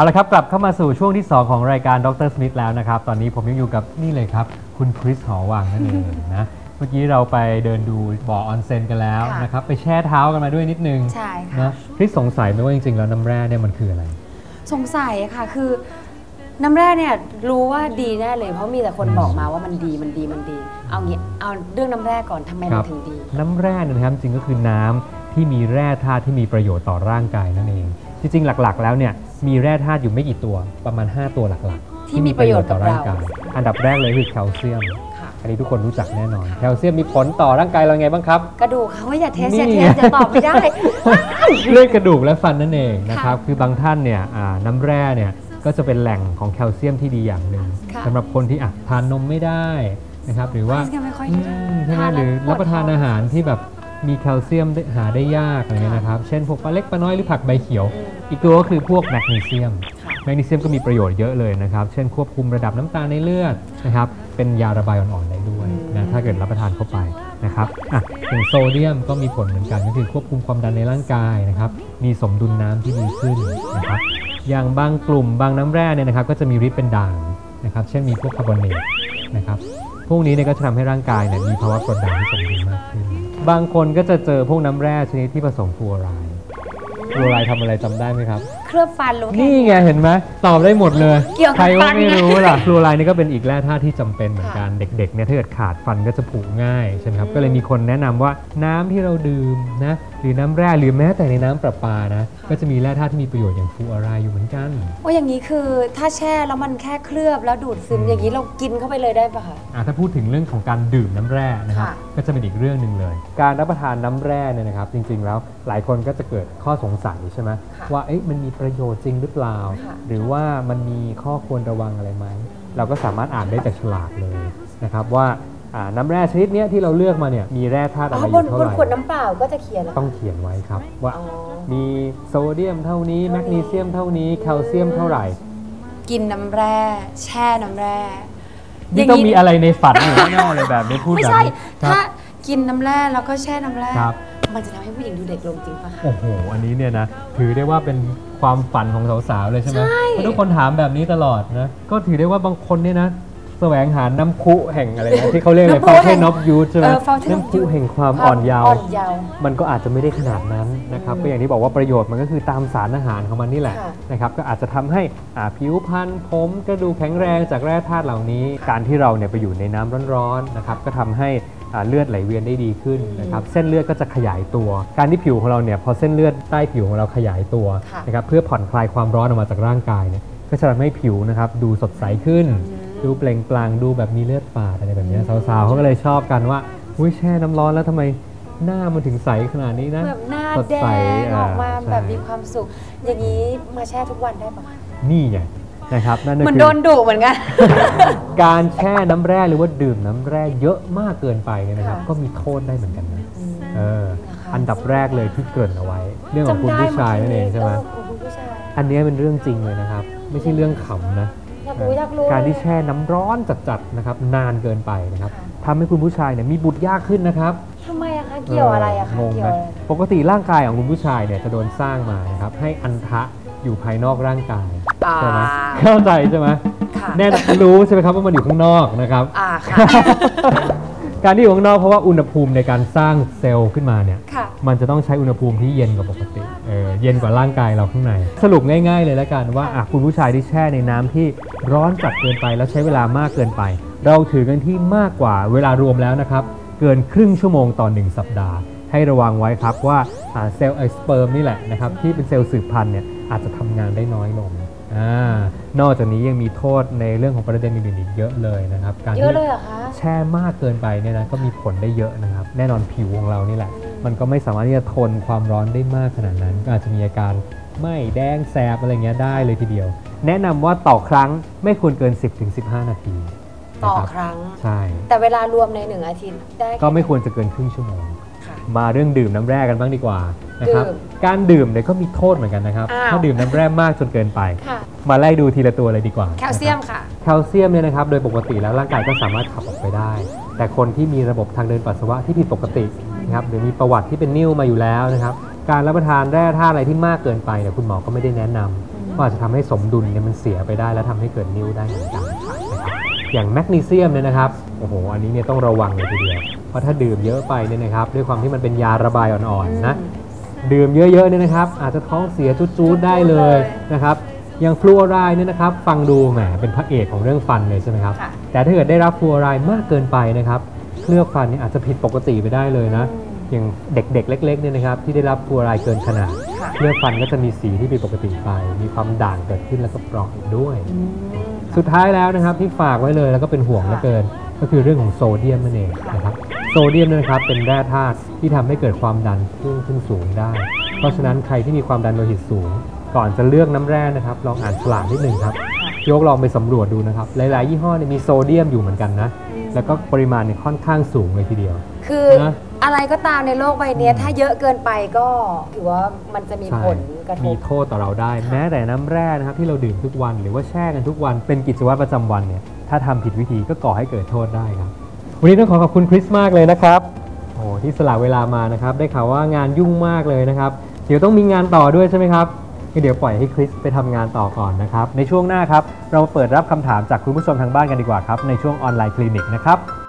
เอาละครับ กลับเข้ามาสู่ช่วงที่ 2 ของรายการดรสมิธแล้วนะครับ ตอนนี้ผมยังอยู่กับนี่เลยครับ คุณคริสหอวังนั่นเองนะ เมื่อกี้เราไปเดินดูบ่อออนเซ็นกันแล้วค่ะ นะครับ ไปแช่เท้ากันมาด้วยนิดนึงใช่ค่ะ นะคริสสงสัยไหมว่าจริงๆแล้วน้ำแร่เนี่ยมันคืออะไร สงสัยค่ะคือน้ำแร่เนี่ยรู้ว่าดีแน่เลยเพราะมีแต่คนอืมบอกมาว่ามันดีมันดีมันดี เอางี้เอาเรื่องน้ำแร่ก่อนทำไมคมัรันบ ถึงดี น้ำแร่เนี่ยนะครับจริงก็คือน้ำที่มีแร่ธาตุที่มีประโยชน์ต่อร่างกายนั่นเอง จริงๆหลักๆ แล้วเนี่ย มีแร่ธาตุอยู่ไม่กี่ตัวประมาณ 5 ตัวหลักๆ ที่มีประโยชน์กับต่อร่างกายเราอันดับแรกเลยคือแคลเซียมค่ะอันนี้ทุกคนรู้จักแน่นอน แคลเซียมมีผลต่อร่างกายเราไงบ้างครับ กระดูกเขาว่าอย่าเทสนี่อย่าเทสจะตอบไม่ได้เรื่องกระดูกและฟันนั่นเองนะครับ คือบางท่านเนี่ยอ่าน้ำแร่เนี่ยก็จะเป็นแหล่งของแคลเซียมที่ดีอย่างหนึ่งค่ะสำหรับคนที่อะทานนมไม่ได้นะครับหรือว่าไม่ค่อยอืได้มใช่ไหมทานหแล้วรือปวดรับประทานท้องอาหารที่แบบ มีแคลเซียมได้หาได้ยากอะไรเงี้ยนะครับ เช่นพวกปลาเล็กปลาน้อยหรือผักใบเขียวอืมอีกตัวก็คือพวกแมกนีเซียมค่ะแมกนีเซียมก็มีประโยชน์เยอะเลยนะครับ เช่นควบคุมระดับน้ำตาลในเลือดนะครับ เป็นยาระบายอ่อนๆได้ด้วยนะถ้าเกิดรับประทานเข้าไปนะครับอะอย่างโซเดียมก็มีผลเหมือนกันก็คือควบคุมความดันในร่างกายนะครับ มีสมดุลน้ำที่ดีขึ้นนะครับ อย่างบางกลุ่มบางน้ำแร่เนี่ยนะครับก็จะมีฤทธิ์เป็นด่างนะครับ เช่นมีพวกคาร์บอเนตนะครับ พวกนี้เนี่ยก็จะทำให้ร่างกายเนี่ยมีภาวะกรดด่างที่สมดุลมากขึ้น บางคนก็จะเจอพวกน้ำแร่ชนิดที่ผสมฟลูออไรด์ ฟลูออไรด์ทำอะไรจำได้ไหมครับ เคลือบฟันรู้แค่นี่ไงเห็นไหมตอบได้หมดเลยเกี่ยวกับใครว่าฟันไม่รู้ล่ะฟลูออไรด์นี่ก็เป็นอีกแร่ธาตุที่จำเป็นเหมือนกันเด็กๆเนี่ยถ้าเกิดขาดฟันก็จะผุง่ายใช่ไหมครับก็เลยมีคนแนะนำว่าน้ำที่เราดื่มนะหรือน้ำแร่หรือแม้แต่ในน้ำประปานะก็จะมีแร่ธาตุที่มีประโยชน์อย่างฟลูออไรด์อยู่เหมือนกันว่าอย่างนี้คือถ้าแช่แล้วมันแค่เคลือบแล้วดูดซึมอืมอย่างนี้เรากินเข้าไปเลยได้ปะคะ อะถ้าพูดถึงเรื่องของการดื่มน้ำแร่นะครับค่ะก็จะเป็นอีกเรื่องหนึ่งเลย การรับประทานน้ำแร่เนี่ยนะครับ จริงๆแล้วหลายคนก็จะเกิดข้อสงสัยใช่ไหมค่ะว่าเอ๊ะมันมีประโยชน์จริงหรือเปล่าค่ะหรือว่ามันมีข้อควรระวังอะไรไหมเราก็สามารถอ่านได้จากฉลากเลยนะครับว่าอ่าน้ำแร่ชนิดเนี้ยที่เราเลือกมาเนี่ยมีแร่ธาตุอ๋อะไรออบนยู่เท่าบไหนร่ขวดน้ำเปล่าก็จะเขียนแล้วต้องเขียนไว้ครับว่าอ๋อมีโซเดียมเท่านี้แมกนีเซียมเท่านี้แคลเซียมเท่าไหร่ กินน้ำแร่ แช่น้ำแร่นี่ต้องมีอะไรในฝันอยู่แน่ๆเลยแบบนี้พูดไม่แบบใช่นี้ครัถ้าบกินน้ำแร่แล้วก็แช่น้ำแร่ครับ มันจะทำให้ผู้หญิงดูเด็กลงจริงปะคะ โอ้โห อันนี้เนี่ยนะ ถือได้ว่าเป็นความฝันของสาวๆ เลยใช่ไหมใช่ เพราะทุกคนถามแบบนี้ตลอดนะ ก็ถือได้ว่าบางคนเนี่ยนะ แสวงหาน้ำพุแห่งอะไรนะ ที่เขาเรียกอะไรน้ำพุฟาวเทแห่นงออฟยูใช่ไหมเออ Fountain of น้ำพุ Youth แห่งความอ่อนเยาว์ อ่อนเยาว์ มันก็อาจจะไม่ได้ขนาดนั้นนะครับก็อย่างที่บอกว่าประโยชน์มันก็คือตามสารอาหารของมันนี่แหละค่ะ นะครับก็อาจจะทำให้อ่าผิวพรรณผมกระดูกแข็งแรงจากแร่ธาตุเหล่านี้ การที่เราเนี่ยไปอยู่ในน้ำร้อนๆนะครับก็ทำให้อ่า เลือดไหลเวียนได้ดีขึ้นนะครับเส้นเลือดก็จะขยายตัว การที่ผิวของเราเนี่ยพอเส้นเลือดใต้ผิวของเราขยายตัวค่ะนะครับเพื่อผ่อนคลายความร้อนออกมาจากร่างกายเนี่ยก็จะทำให้ผิวนะครับดูสดใสขึ้น ดูเปล่งปลั่งดูแบบมีเลือดฝาดอะไรแบบเนี้ยสาวๆเขาก็เลยชอบกันว่าอุ้ยแช่น้ำร้อนแล้วทำไมหน้ามันถึงใสขนาดนี้นะแบบหน้าสดแดใสงออกมาใช่แบบมีความสุข อย่างนี้มาแช่ทุกวันได้ปะคะนี่ไง นะครับนั่นก็เหมือนคืโดนดุเหมือนกัน การแช่น้ำแร่หรือว่าดื่มน้ำแร่เยอะมากเกินไปเนี่ยนะครับ ค่ะ ก็มีโทษได้เหมือนกันนะเออนะคะอันดับแรกเลยที่เกริ่นเอาไว้ เรื่องของคุณผู้ชายนั่นเองใช่ไหมเออของคุณผู้ชายอันเนี้ยเป็นเรื่องจริงเลยนะครับ ไม่ใช่เรื่องขำนะ อยากรู้อยากรู้ การที่แช่น้ำร้อนจัดๆนะครับนานเกินไปนะครับค่ะ ทำให้คุณผู้ชายเนี่ยมีบุตรยากขึ้นนะครับ ทำไมอะคะ เกี่ยวอะไรอะคะ งงเกี่ยวนะอะไรปกติร่างกายของคุณผู้ชายเนี่ยจะโดนสร้างมานะครับให้อันทะอยู่ภายนอกร่างกาย อ่าใช่ไหมเข้าใจใช่ไหมค่ะ แน่นอนรู้ใช่ไหมครับว่ามันอยู่ข้างนอกนะครับ อ่าค่ะ การที่อยู่ข้างนอกเพราะว่าอุณหภูมิในการสร้างเซลล์ขึ้นมาเนี่ย ค่ะ มันจะต้องใช้อุณหภูมิที่เย็นกว่าปกติเออเย็นกว่าร่างกายเราข้างใน สรุปง่ายๆเลยแล้วกันว่าอะคุณผู้ชายที่แช่ในน้ำที่ร้อนจัดเกินไปแล้วใช้เวลามากเกินไป เราถือกันที่มากกว่าเวลารวมแล้วนะครับ เกินครึ่งชั่วโมงต่อหนึ่งสัปดาห์ ให้ระวังไว้ครับว่าอ่าเซลล์ไอสเปิร์มนี่แหละนะครับที่เป็นเซลล์สืบพันธุ์เนี่ยอาจจะทำงานได้น้อยลง อ่านอกจากนี้ยังมีโทษในเรื่องของประเด็นอื่นๆอีกเยอะเลยนะครับ การเยที่อะเลยเหรอคะแช่มากเกินไปเนี่ยนะก็มีผลได้เยอะนะครับ แน่นอนผิวของเรานี่แหละ มันก็ไม่สามารถที่จะทนความร้อนได้มากขนาดนั้น ก็อาจจะมีอาการไหม้แดงแสบอะไรเงี้ยได้เลยทีเดียว แนะนำว่าต่อครั้งไม่ควรเกิน 10-15 นาทีต่อนะครั้งใช่แต่เวลารวมในหนึ่งอาทิตย์ได้ก็ไม่ควรจะเกินครึ่งชั่วโมงค่ะมาเรื่องดื่มน้ำแร่กันบ้างดีกว่านะครับดื่ม การดื่มเนี่ยก็มีโทษเหมือนกันนะครับ อ้าว ถ้าดื่มน้ำแร่มากจนเกินไป ค่ะ มาไล่ดูทีละตัวเลยดีกว่าแคลเซียมนะครับค่ะ แคลเซียมเนี่ยนะครับ โดยปกติแล้วร่างกายก็สามารถขับออกไปได้ แต่คนที่มีระบบทางเดินปัสสาวะที่ผิดปกตินะครับหรือมีประวัติที่เป็นนิ่วมาอยู่แล้วนะครับ การรับประทานแร่ธาตุอะไรที่มากเกินไปเนี่ยคุณหมอก็ไม่ได้แนะนำเพราะก็อาจจะทำให้สมดุลเนี่ยมันเสียไปได้ และทำให้เกิดนิ่วได้เหมือนกันนะครับอย่างแมกนีเซียมเนี่ยนะครับโอ้โหอันนี้เนี่ยต้องระวังเลยทีเดียวเพราะถ้าดื่มเยอะไปเนี่ยนะครับด้วยความที่มันเป็นยาระบายอ่อนๆนะ ดื่มเยอะๆเนี่ยนะครับ อาจจะท้องเสียจุดๆได้เลยนะครับอย่างฟลูออไรด์เนี่ยนะครับ ฟังดูแหมเป็นพระเอกของเรื่องฟันเลยใช่ไหมครับ ค่ะ แต่ถ้าเกิดได้รับฟลูออไรด์มากเกินไปนะครับเคลือบฟันเนี่ยอาจจะผิดปกติไปได้เลยนะ อย่างเด็กๆ เล็กๆเนี่ยนะครับ ที่ได้รับฟลูออไรด์เกินขนาดค่ะ เคลือบฟันก็จะมีสีที่ผิดปกติไป มีความด่างเกิดขึ้นแล้วก็เปราะอีกด้วย อืม สุดท้ายแล้วนะครับที่ฝากไว้เลยแล้วก็เป็นห่วงเหลือเกิน ก็คือเรื่องของโซเดียมนั่นเองนะครับ โซเดียมเนยนะครับเป็นแร่ธาตุที่ทำให้เกิดความดันพุ่งขึ้นสูงได้ เพราะฉะนั้นใครที่มีความดันโลหิตสูง ก่อนจะเลือกน้ำแร่นะครับ ลองอ่านฉลากนิดหนึ่งครับยกลองไปสำรวจดูนะครับ หลาย ๆ ยี่ห้อเนี่ยมีโซเดียมอยู่เหมือนกันนะ แล้วก็ปริมาณเนี่ยค่อนข้างสูงเลยทีเดียว คือนะอะไรก็ตามในโลกใบเนี้ยถ้าเยอะเกินไปก็ถือว่ามันจะมีใช่ผลกระทมีบโทษต่อเราได้ แม้แต่น้ำแร่นะครับที่เราดื่มทุกวันหรือว่าแช่กันทุกวันเป็นกิจวัตรประจำวันเนี่ยถ้าทำผิดวิธีก็ก่อให้เกิดโทษได้ครับ วันนี้ต้องขอขอบคุณคริสมากเลยนะครับโอ้ที่สละเวลามานะครับ ได้ข่าวว่างานยุ่งมากเลยนะครับ เดี๋ยวต้องมีงานต่อด้วยใช่ไหมครับเดี๋ยวปล่อยให้คริสไปทำงานต่อก่อนนะครับ ในช่วงหน้าครับ เรามาเปิดรับคำถามจากคุณผู้ชมทางบ้านกันดีกว่าครับ ในช่วงออนไลน์คลินิกนะครับ